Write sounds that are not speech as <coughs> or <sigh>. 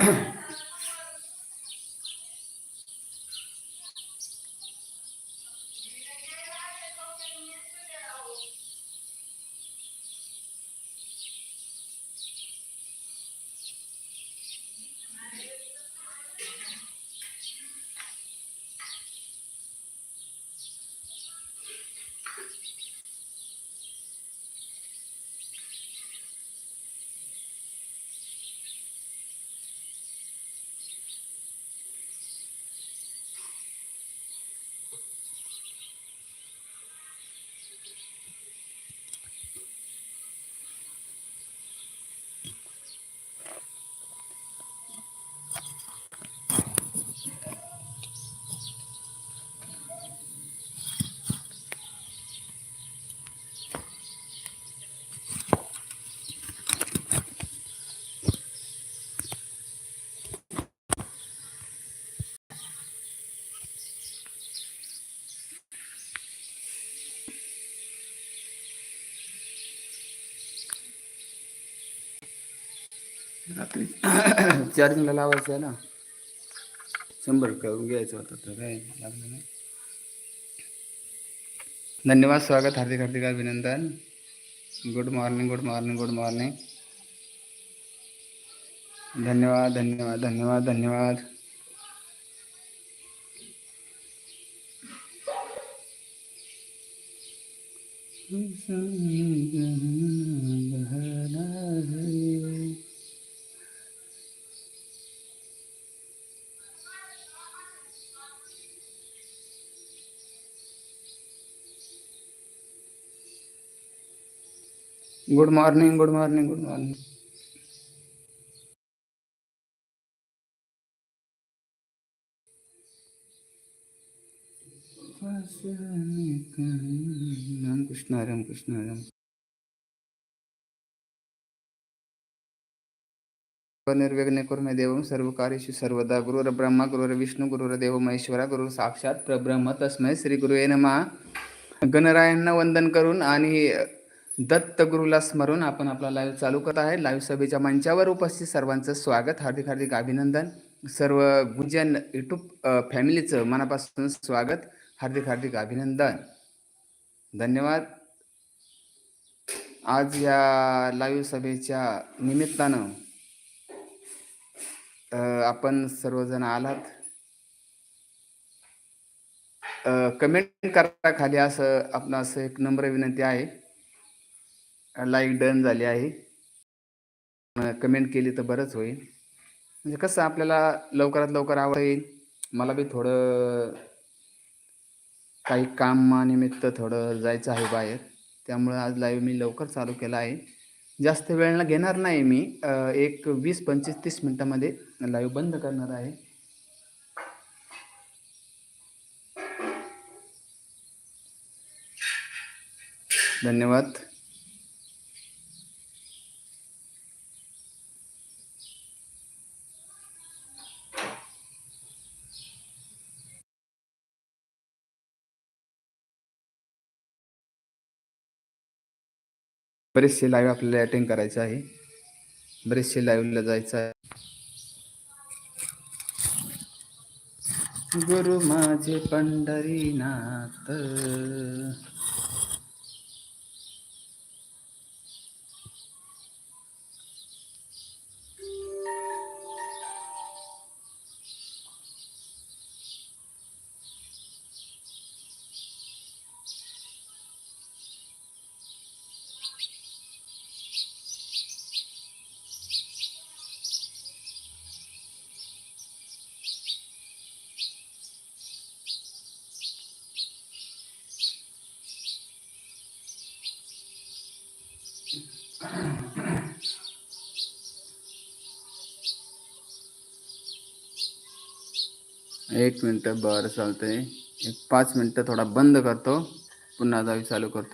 Ahem. <coughs> रात्री. <coughs> चार्जिंगला लावायचं आहे ना. शंभर करून घ्यायचं होतं तर काय लागलं नाही. धन्यवाद स्वागत हार्दिक हार्दिक अभिनंदन. Good morning good morning good morning धन्यवाद धन्यवाद धन्यवाद धन्यवाद. Good morning good morning good morning Ram Krishna Ram Krishna Ram निर्विघ्न कुर्मे देवं सर्वकार्येषु सर्वदा गुरुर ब्रह्मा गुरुर गुरुर देव महेश्वरा गुरु साक्षात परब्रह्म तस्मै श्री गुरुवे नमः गणरायांना वंदन करून आणि दत्तगुरुला स्मरून आपण आपला लाईव्ह चालू करत आहे. लाईव्ह सभेच्या मंचावर उपस्थित सर्वांचं स्वागत. हार्दिक हार्दिक अभिनंदन. सर्व गुंजन युट्यूब फॅमिलीचं मनापासून स्वागत. हार्दिक हार्दिक अभिनंदन. धन्यवाद. आज या लाईव्ह सभेच्या निमित्तानं आपण सर्वजण आलात. कमेंट करा खाली असं आपण असं एक नम्र विनंती आहे. लाईक डन झाली आहे. कमेंट केली तर बरंच होईल. म्हणजे कसं आपल्याला लवकरात लवकर आवड येईल. मला बी थोडं काही कामानिमित्त थोडं जायचं आहे बाहेर. त्यामुळं आज लाईव्ह मी लवकर चालू केला आहे. जास्त वेळेला घेणार नाही मी. एक वीस पंचवीस तीस मिनटामध्ये लाईव्ह बंद करणार आहे. धन्यवाद. बरेचसे लाईव्ह आपल्याला अटेंड करायचं आहे. बरेचसे लाईव्हला जायचं आहे. गुरु माझे पंढरीनाथ. एक मिनटं बरं चालतंय. एक पाच मिनटं थोडा बंद करतो. पुन्हा जावी चालू करतो.